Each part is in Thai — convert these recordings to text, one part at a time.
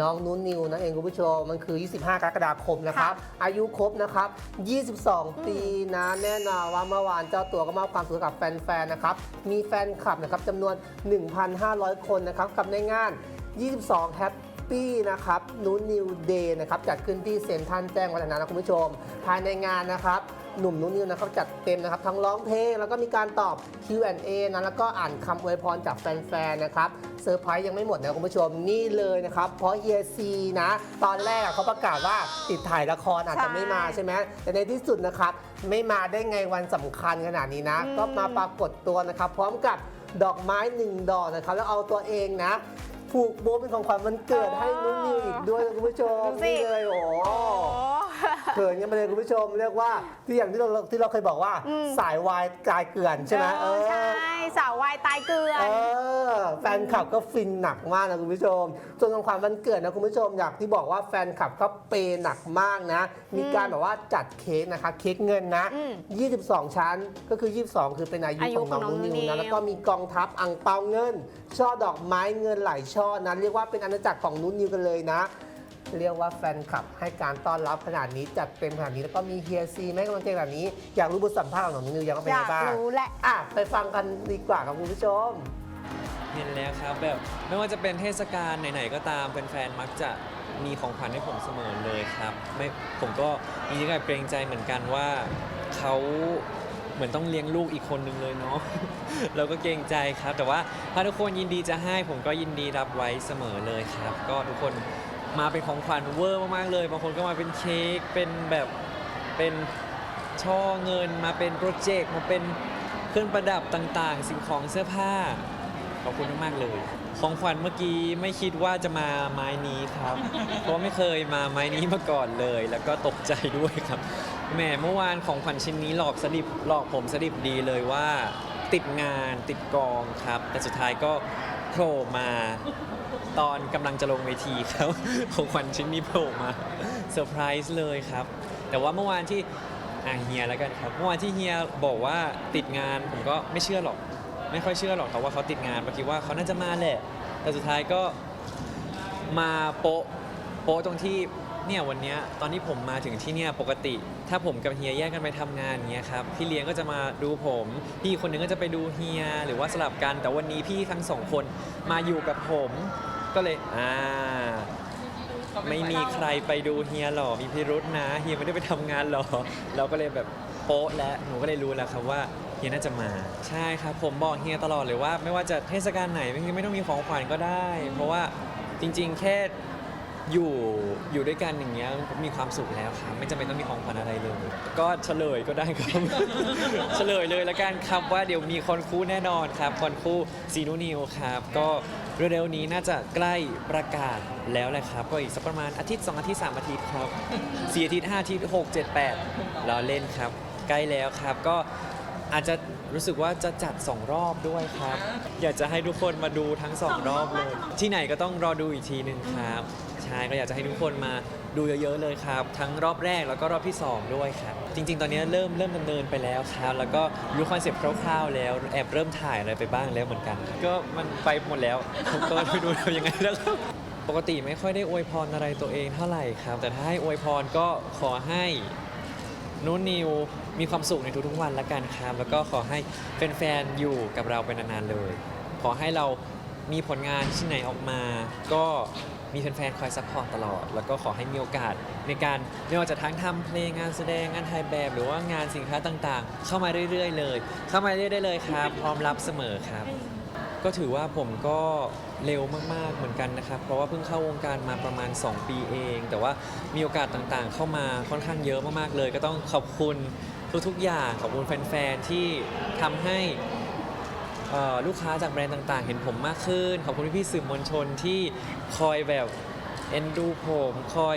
น้องนุ่นนิวนั่นเองคุณผู้ชมมันคือ 25 กรกฎาคมนะครับ อายุครบนะครับ 22 ปีนะแน่นอนว่าเมื่อวานเจ้าตัวก็มอบความสุขกับแฟนๆนะครับมีแฟนคลับนะครับจำนวน 1,500 คนนะครับกับในงาน 22แฮ ปปี้นะครับนูนิวเดย์นะครับจัดขึ้นที่เซ็นทรัลแจ้งวัฒนะนะคุณผู้ชม ภายในงานนะครับหนุ่มนุนิวนะครับจัดเต็มนะครับ ทั้งร้องเพลงแล้วก็มีการตอบ Q&A นะแล้วก็อ่านคำอวยพรจากแฟนๆนะครับเซอร์ไพรส์ยังไม่หมดนะคุณผู้ชมนี่เลยนะครับ เพราะเฮียซีนะ ตอนแรกเขาประกาศว่าติดถ่ายละครอาจจะไม่มาใช่ไหมแต่ในที่สุดนะครับ ไม่มาได้ไงวันสำคัญขนาดนี้นะอืมก็มาปรากฏตัวนะครับ พร้อมกับดอกไม้หนึ่งดอกนะครับ แล้วเอาตัวเองนะ ผูกโบเป็นของขวัญวันเกิดให้นุ่นนิวอีกด้วยนะคุณผู้ชมดูสิ นี่เลยโอ้โอ้ เขินกันไปเลยคุณผู้ชมเรียกว่าที่อย่างที่เราที่เราเคยบอกว่าอืมสายวายกายเกลื่อนใช่ไหมเออใช่ สาววายตายเกลือเอนอแฟนคลับก็ฟินหนักมากนะคุณผู้ชมส่วนของขวัญวันเกิดนะคุณผู้ชมอยากที่บอกว่าแฟนคลับก็เปย์หนักมากนะ มีการแบบว่าจัดเค้กนะคะ เค้กเงินนะ อืม22 ชั้นก็คือ 22 คือเป็นอายุอายุของน้องของน้องนุ่นนิวนิวนะแล้วก็มีกองทัพอังเปาเงิน ช่อดอกไม้เงินหลายช่อนะเรียกว่าเป็นอาณาจักรของนุ่นนิวกันเลยนะ เรียกว่าแฟนคลับให้การต้อนรับขนาดนี้จัดเต็มขนาดนี้แล้วก็มีเฮียซีให้กำลังใจแบบนี้ อยากรู้บทสัมภาษณ์ของน้องนิวยังเป็นอไงยากบ้างรู้แหละอะไปฟังกันดีกว่าครับคุณผู้ชม เห็นแล้วครับแบบไม่ว่าจะเป็นเทศกาลไหนๆก็ตามแฟนๆมักจะมีของขวัญให้ผมเสมอเลยครับไม่ผมก็จริงๆก็เกรงใจเหมือนกันว่าเขาเหมือนต้องเลี้ยงลูกอีกคนนึงเลยเนาะ เราก็เกรงใจครับ แต่ว่าถ้าทุกคนยินดีจะให้ผมก็ยินดีรับไว้เสมอเลยครับ ก็ทุกคน มาเป็นของขวัญเวอร์มากๆเลย บางคนก็มาเป็นเค้กเป็นแบบเป็นช่อเงินมาเป็นโปรเจกต์มาเป็นเครื่องประดับต่างๆ สิ่งของเสื้อผ้าขอบคุณมากๆเลย ของขวัญเมื่อกี้ไม่คิดว่าจะมาไม้นี้ครับ เพราะไม่เคยมาไม้นี้มาก่อนเลย แล้วก็ตกใจด้วยครับแหมเมื่อวานของขวัญชิ้นนี้หลอกสลิปหลอกผมสลิปดีเลยว่า ติดงานติดกองครับ แต่สุดท้ายก็ โผล่มาตอนกำลังจะลงเวทีครับ ของขวัญชิ้นนี้โผล่มาเซอร์ไพรส์เลยครับ แต่ว่าเมื่อวานที่อะเฮียแล้วกันครับ เมื่อวานที่เฮียบอกว่าติดงานผมก็ไม่เชื่อหรอก ไม่ค่อยเชื่อหรอกครับว่าเขาติดงานเมคิดว่าเขาน่าจะมาแหละแต่สุดท้ายก็มาโปะโปะตรงที่ เนี่ยวันเนี้ยตอนที่ผมมาถึงที่เนี่ยปกติ ถ้าผมกับเฮียแยกกันไปทำงานเงี้ยครับพี่เลี้ยงก็จะมาดูผม พี่คนหนึงก็จะไปดูเฮีย หรือว่าสลับกันแต่วันนี้พี่ทั้งสองคนมาอยู่กับผมก็เลยอ่าไม่มีใครไปดูเฮียหรอมีพิรุษนะเฮียไม่ได้ไปทำงานหรอ เราก็เลยแบบโป๊ะและหนูก็เลยรู้แล้วครับว่าเฮียน่าจะมาใช่ครับ ผมบอกเฮียตลอดเลยว่า ไม่ว่าจะเทศกาลไหนไม่ไม่ต้องมีของขวัญก็ได้ เพราะว่าจริง ๆ แค่ อยู่อยู่ด้วยกันอย่างเงี้ยมีความสุขแล้วครับไม่จำเป็นต้องมีของขวัญอะไรเลย ก็เฉลยก็ได้ครับ เฉลยเลยละกันครับว่าเดี๋ยวมีคอนคู่แน่นอนครับคอนคู่ซีนูนิวครับ ก็เร็วๆนี้น่าจะใกล้ประกาศแล้วแหละครับ ก็อีกสักประมาณอาทิตย์ 2 อาทิตย์ 3 อาทิตย์ครับ4อาทิตย์5อาทิตย์6 7 8รอเล่นครับ ใกล้แล้วครับก็ อาจจะรู้สึกว่าจะจัด 2 รอบด้วยครับ อยากจะให้ทุกคนมาดูทั้ง 2 รอบเลย ที่ไหนก็ต้องรอดูอีกทีหนึ่งครับ ใช่ก็อยากจะให้ทุกคนมาดูเยอะๆเลยครับ ทั้งรอบแรกแล้วก็รอบที่ 2 ด้วยครับ จริง ๆ ตอนนี้เริ่มเริ่มดำเนินไปแล้วครับ แล้วก็รู้คอนเซ็ปต์คร่าวๆ แล้วแอบเริ่มถ่ายอะไรไปบ้างแล้วเหมือนกัน ก็มันไปหมดแล้วก็ไม่รู้จะยังไงแล้วปกติไม่ค่อยได้อวยพรอะไรตัวเองเท่าไหร่ครับ แต่ถ้าให้อวยพรก็ขอให้ นุนนิวมีความสุขในทุกๆวันละกันครับแล้วก็ขอให้แฟนๆอยู่กับเราไปนานๆเลย ขอให้เรามีผลงานที่ไหนออกมา ก็มีแฟนๆคอยซัพพอร์ตตลอด แล้วก็ขอให้มีโอกาสในการไม่ว่าจะทั้งทำเพลงงานแสดงงานถ่ายแบบ หรือว่างานสินค้าต่างๆ เข้ามาเรื่อยๆ เลย เข้ามาเรื่อยๆได้เลยครับ พร้อมรับเสมอครับ ก็ถือว่าผมก็เร็วมาก ๆ เหมือนกันนะครับ เพราะว่าเพิ่งเข้าวงการมาประมาณ 2 ปีเอง แต่ว่ามีโอกาสต่างๆ เข้ามาค่อนข้างเยอะมากๆเลย ก็ต้องขอบคุณทุกๆอย่างขอบคุณแฟน ๆ ที่ทำให้ลูกค้าจากแบรนด์ต่าง ๆ เห็นผมมากขึ้น ขอบคุณพี่ๆสื่อมวลชนที่คอยแบบเอ็นดูผมคอย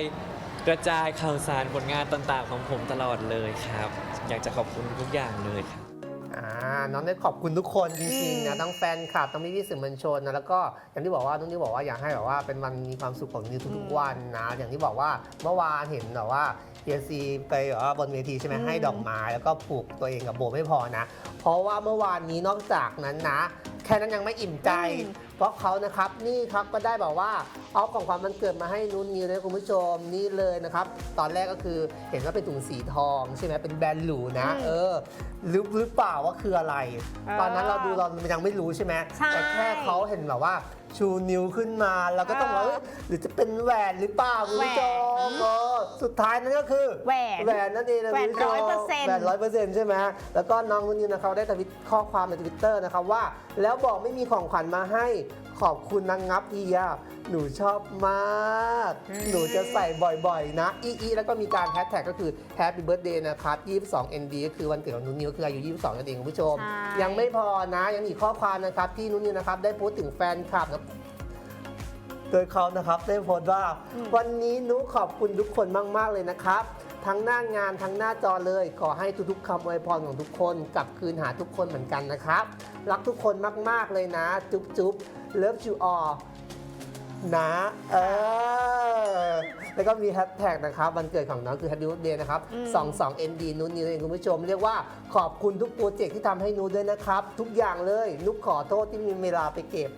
กระจายข่าวสารผลงานต่าง ๆ ของผมตลอดเลยครับ อยากจะขอบคุณทุกอย่างเลยครับ อ่าน้องได้ขอบคุณทุกคนจริงอืๆมนะทั้งแฟนคลับทั้งพี่ๆสื่อมวลชนนะแล้วก็อย่างที่บอกว่าน้องที่บอกว่าอยากให้แบบว่าเป็นวันมีความสุขของนิวทุกๆวันนะอย่างที่บอกว่าเมื่อวานเห็นแบบว่าเอซีไปแบบว่าบนเวทีใช่ไหมอืมให้ดอกไม้แล้วก็ผูกตัวเองกับโบไม่พอนะ เพราะว่าเมื่อวานนี้นอกจากนั้นนะ แค่นั้นยังไม่อิ่มใจอืมเพราะเขานะครับนี่ครับก็ได้แบบว่าเอาของความมันเกิดมาให้นุ่นนิวนะคุณผู้ชมนี่เลยนะครับ ตอนแรกก็คือเห็นว่าเป็นถุงสีทองใช่ไหมเป็นแบรนด์หรูนะ เออรู้หรือเปล่าว่าคืออะไร ตอนนั้นเราดูเรายังไม่รู้ใช่ไหมใช่แต่แค่เขาเห็นแบบว่า ชูนิ้วขึ้นมาเราก็ต้องว่าเออเอ้ยหรือจะเป็นแหวนหรือเปล่าคุณผู้ชมแหวนเออสุดท้ายนั่นก็คือแหวนแหวนนั่นเองนะแหวนคุณผู้ชม100%แหวนร้อยเปอร์เซ็นต์ใช่ไหมแล้วก็น้องนุ่นนิวนะครับได้ทวิตข้อความในทวิตเตอร์นะครับว่า แล้วบอกไม่มีของขวัญมาให้ ขอบคุณนางงับเฮียหนูชอบมาก หนูจะใส่บ่อยๆ นะ อีอีแล้วก็มีการแฮชแท็กก็คือ Happy Birthday นะครับ 22 ND ก็คือวันเกิดของนุ่นนิวคืออายุ 22นั่นเองคุณผู้ชม ใช่ ยังไม่พอนะยังมีข้อความนะครับที่นุ่นนิวนะครับได้โพสต์ถึงแฟนคลับนะ โดยเขานะครับได้โพสต์ว่าวันนี้หนุขอบคุณทุกคนมาก ๆ เลยนะครับ ทั้งหน้างานทั้งหน้าจอเลย ขอให้ทุกๆคำอวยพรของทุกคนกลับคืนหาทุกคนเหมือนกันนะครับ รักทุกคนมาก ๆ เลยนะ จุ๊บจุ๊บเลิฟชูออนะเออแล้วก็มีแฮชแท็กนะครับวันเกิดของน้องคือ Happy Birthday นะครับอืม22 ND นุ้นนี่เองคุณผู้ชม เรียกว่าขอบคุณทุกโปรเจกต์ที่ทำให้นุ้ด้วยนะครับ ทุกอย่างเลยนุกขอโทษที่มีเวลาไปเก็บ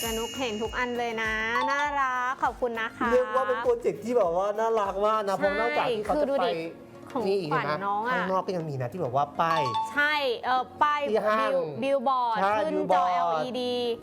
แต่นุกเห็นทุกอันเลยนะ น่ารัก ขอบคุณนะคะ เรียกว่าเป็นโปรเจกต์ที่แบบว่าน่ารักมากนะเพราะนอกจากที่เขาคือจะดูไปดิ ของนี่ขวัญเห็นไหมน้องอะข้างนอกก็ยังมีนะที่แบบว่าป้าย ใช่เออป้ายที่ห้างบิลบิลบอร์ดใช่ขึ้นบิลจบออร์ด LED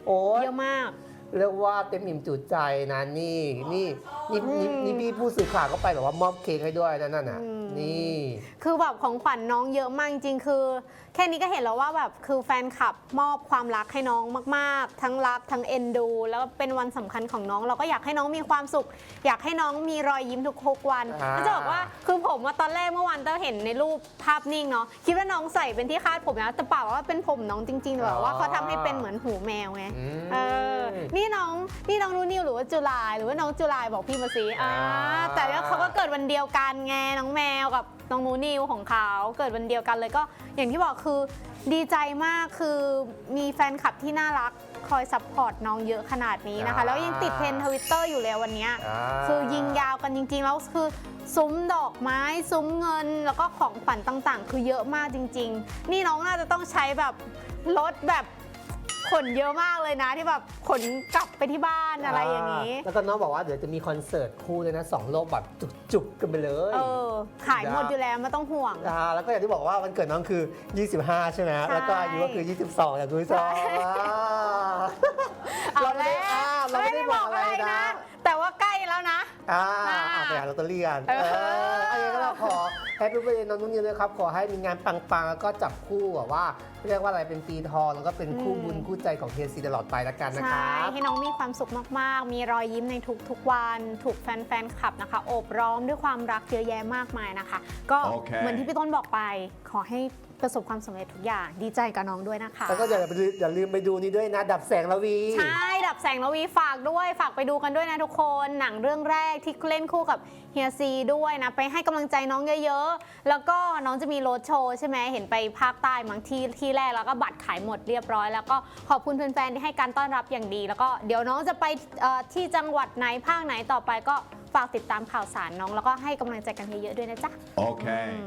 โอ้ยเยอะมาก เรียกว่าเต็มอิ่มจุใจนะนี่นี่นี่นี่อืมนี่พี่ผู้สื่อข่าวก็ไปแบบว่ามอบเค้กให้ด้วยนะนั่นน่ะอืม นี่ คือแบบของขวัญน้องเยอะมากจริงๆคือแค่นี้ก็เห็นแล้วว่าแบบคือแฟนคลับมอบความรักให้น้องมากๆ ทั้งรักทั้งเอ็นดู แล้วเป็นวันสำคัญของน้อง เราก็อยากให้น้องมีความสุข อยากให้น้องมีรอยยิ้มทุกๆวันอ่า ก็จะบอกว่าคือผมว่าตอนแรกเมื่อวานเต้าเห็นในรูปภาพนิ่งเนาะคิดว่าน้องใส่เป็นที่คาดผมนะแต่เปล่าว่าเป็นผมน้องจริงๆแบบว่าเขาทำให้เป็นเหมือนหูแมวไง อืม เออ นี่น้อง นี่น้องนูนิวหรือว่าจุลาย หรือว่าน้องจุลายบอกพี่มาสิอ่าอ่า แต่แล้วเขาก็เกิดวันเดียวกันไงน้องแมวกับน้องนูนิวของเขา เกิดวันเดียวกันเลยก็อย่างที่บอกคือดีใจมากคือมีแฟนคลับที่น่ารักคอยซัพพอร์ตน้องเยอะขนาดนี้นะคะแล้วยังติดเทรนทวิตเตอร์ Twitter อยู่แล้ววันเนี้ยอ่า คือยิงยาวกันจริงๆ แล้วคือซุ้มดอกไม้ ซุ้มเงินแล้วก็ของขวัญต่างๆ คือเยอะมากจริง ๆ นี่น้องน่าจะต้องใช้แบบรถแบบ ขนเยอะมากเลยนะที่แบบขนกลับไปที่บ้านอะไรอย่างนี้ แล้วก็น้องบอกว่าเดี๋ยวจะมีคอนเสิร์ตคู่เลยนะสองโลกแบบจุกๆกันไปเลยเออ ขายหมดอยู่แล้วไม่ต้องห่วง อ่าแล้วก็อย่างที่บอกว่าวันเกิดน้องคือ 25 ใช่ไหมใช่แล้วก็อายุก็คือ 22อย่างคุณผู้ชมใช่อ่าเอาเราไม่แล้ได้อ่าวเราไม่ได้บอกอะไรนะ แต่ว่าใกล้แล้วนะ อ่าอ่าอ่าไปหาลอตเตอรี่กันเออเอออันนี้ก็เราขอ แฮปปี้เบอร์เดย์น้องนุ่นนิวนะครับ ขอให้มีงานปังๆ แล้วก็จับคู่แบบว่า เรียกว่าอะไรเป็นปีทองแล้วก็เป็นคู่บุญคู่ใจของเฮียซีตลอดไปแล้วกันนะคใช่ รับให้น้องมีความสุขมาก ๆ มีรอยยิ้มในทุก ๆ วัน ถูกแฟน ๆ คลับนะคะ โอบร้อมด้วยความรักเยอะแยะมากมายนะคะ ก็โอเค เหมือนที่พี่ต้นบอกไป ขอให้ ประสบความสำเร็จทุกอย่างดีใจกับน้องด้วยนะคะ แล้วก็อย่าลืมอย่าลืมไปดูนี่ด้วยนะ ดับแสงระวี ใช่ ดับแสงระวีฝากด้วย ฝากไปดูกันด้วยนะทุกคน หนังเรื่องแรกที่เล่นคู่กับเฮียซีด้วยนะ ไปให้กำลังใจน้องเยอะๆ แล้วก็น้องจะมีโรดโชว์ใช่ไหมเห็นไปภาคใต้บางที่ที่แรกแล้วก็บัตรขายหมดเรียบร้อย แล้วก็ขอบคุณแฟนๆที่ให้การต้อนรับอย่างดี แล้วก็เดี๋ยวน้องจะไปเอ่อที่จังหวัดไหนภาคไหนต่อไปก็ฝากติดตามข่าวสารน้อง แล้วก็ให้กำลังใจกันเยอะๆด้วยนะจ๊ะ Okay.